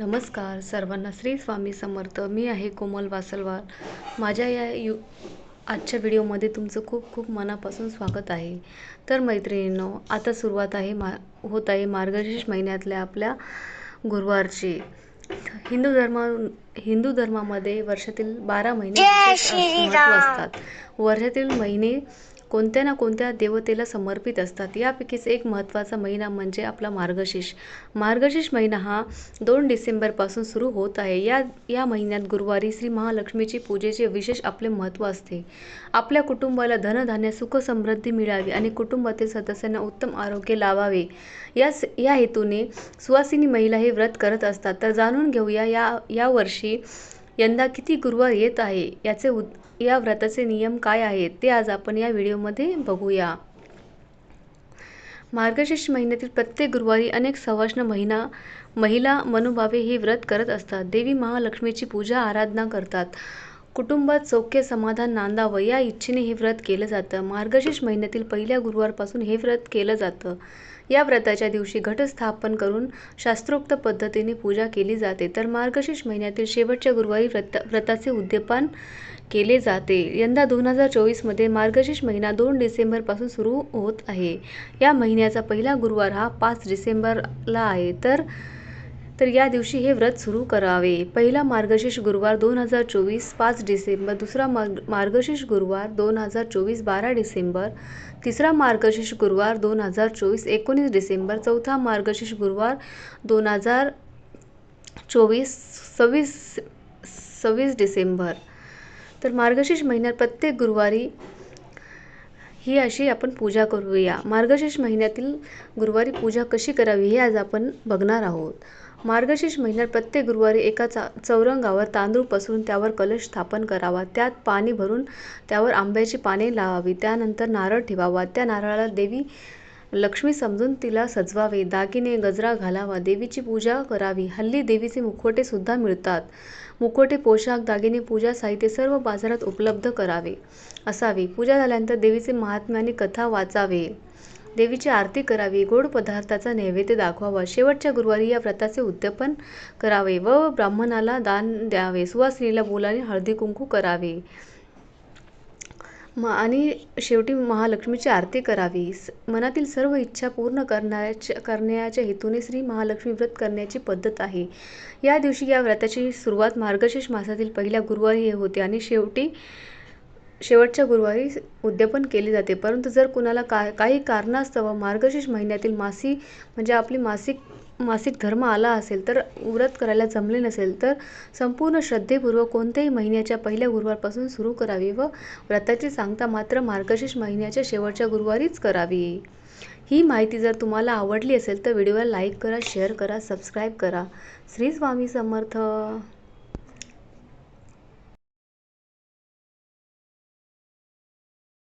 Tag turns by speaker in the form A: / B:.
A: नमस्कार. सर्वांना श्री स्वामी समर्थ. मी आहे कोमल वासलवार. माझ्या या यू आजच्या व्हिडिओमध्ये तुमचं खूप खूप मनापासून स्वागत आहे. तर मैत्रिणींनो आता सुरुवात आहे मा होत आहे मार्गशीर्ष महिन्यातल्या आपल्या गुरुवारची. हिंदू धर्म हिंदू धर्मामध्ये वर्षातील बारा महिने असतात. वर्षातील महिने कोणत्या ना कोणत्या देवतेला समर्पित असतात. यापैकीच एक महत्त्वाचा महिना म्हणजे आपला मार्गशीर्ष. मार्गशीर्ष महिना हा दोन डिसेंबरपासून सुरू होत आहे. या या महिन्यात गुरुवारी श्री महालक्ष्मीची पूजेचे विशेष आपले महत्त्व असते. आपल्या कुटुंबाला धनधान्य सुखसमृद्धी मिळावी आणि कुटुंबातील सदस्यांना उत्तम आरोग्य लावावे. या या हेतूने सुवासिनी महिला हे व्रत करत असतात. तर जाणून घेऊया या यावर्षी यंदा किती गुरुवार येत आहे याचे उद या व्रताचे नियम काय आहेत ते आज आपण या व्हिडिओमध्ये बघूया. मार्गशीर्ष महिन्यातील प्रत्येक गुरुवारी अनेक सवाष्ण महिना महिला मनुभावे हे व्रत करत असतात. देवी महालक्ष्मीची पूजा आराधना करतात. कुटुंबात सौख्य समाधान नांदावं या इच्छेने हे व्रत केलं जातं. मार्गशीर्ष महिन्यातील पहिल्या गुरुवारपासून हे व्रत केलं जातं. या व्रताच्या दिवशी घटस्थापन करून शास्त्रोक्त पद्धतीने पूजा केली जाते. तर मार्गशीर्ष महिन्यातील शेवटच्या गुरुवारी व्रत व्रताचे उद्यापन केले जाते. यंदा दोन हजार चोवीसमध्ये मार्गशीर्ष महिना दोन डिसेंबरपासून सुरू होत आहे. या महिन्याचा पहिला गुरुवार हा पाच डिसेंबरला आहे. तर तर या दिवशी हे व्रत सुरू करावे. पहिला मार्गशीर्ष गुरुवार दोन हजार चोवीस पाच डिसेंबर दुसरा मार्ग मार्गशीर्ष गुरुवार दोन हजार चोवीस बारा डिसेंबर तिसरा मार्गशीर्ष गुरुवार दोन हजार चोवीस एकोणीस डिसेंबर चौथा मार्गशीर्ष गुरुवार दोन हजार चोवीस सव्वीस सव्वीस डिसेंबर. तर मार्गशीर्ष महिन्यात प्रत्येक गुरुवारी ही अशी आपण पूजा करूया. मार्गशीर्ष महिन्यातील गुरुवारी पूजा कशी करावी हे आज आपण बघणार आहोत. मार्गशीर्ष महिन्यात प्रत्येक गुरुवारी एका चा चौरंगावर तांदूळ पसरून त्यावर कलश स्थापन करावा. त्यात पाणी भरून त्यावर आंब्याची पाने लावावी. त्यानंतर नारळ ठेवावा. त्या नारळाला देवी लक्ष्मी समजून तिला सजवावे. दागिने गजरा घालावा. देवीची पूजा करावी. हल्ली देवीचे मुखवटे सुद्धा मिळतात. मुखवटे पोशाख दागिने पूजा साहित्य सर्व बाजारात उपलब्ध करावे असावे. पूजा झाल्यानंतर देवीचे महात्म्य आणि कथा वाचावे. देवीची आरती करावी. गोड पदार्थाचा नैवेद्य दाखवावा. शेवटच्या गुरुवारी या व्रताचे उद्यापन करावे व ब्राह्मणाला दान द्यावे. सुवासिनीला बोलाने हळदी कुंकू करावे. म आणि शेवटी महालक्ष्मीची आरती करावी. मनातील सर्व इच्छा पूर्ण करण्याच्या करण्याच्या हेतूने श्री महालक्ष्मी व्रत करण्याची पद्धत आहे. या दिवशी या व्रताची सुरुवात मार्गशीर्ष मासातील पहिल्या गुरुवारी होते आणि शेवटी शेवटच्या गुरुवारी उद्यापन केले जाते. परंतु जर कुणाला का काही कारणास्तव मार्गशीर्ष महिन्यातील मासिक म्हणजे आपली मासिक मासिक धर्म आला असेल तर व्रत करायला जमले नसेल तर संपूर्ण श्रद्धेपूर्वक कोणत्याही महिन्याच्या पहिल्या गुरुवारपासून सुरू करावी व व्रताची सांगता मात्र मार्गशीर्ष महिन्याच्या शेवटच्या गुरुवारीच करावी. ही माहिती जर तुम्हाला आवडली असेल तर व्हिडिओला लाईक करा शेअर करा सबस्क्राईब करा. श्री स्वामी समर्थ.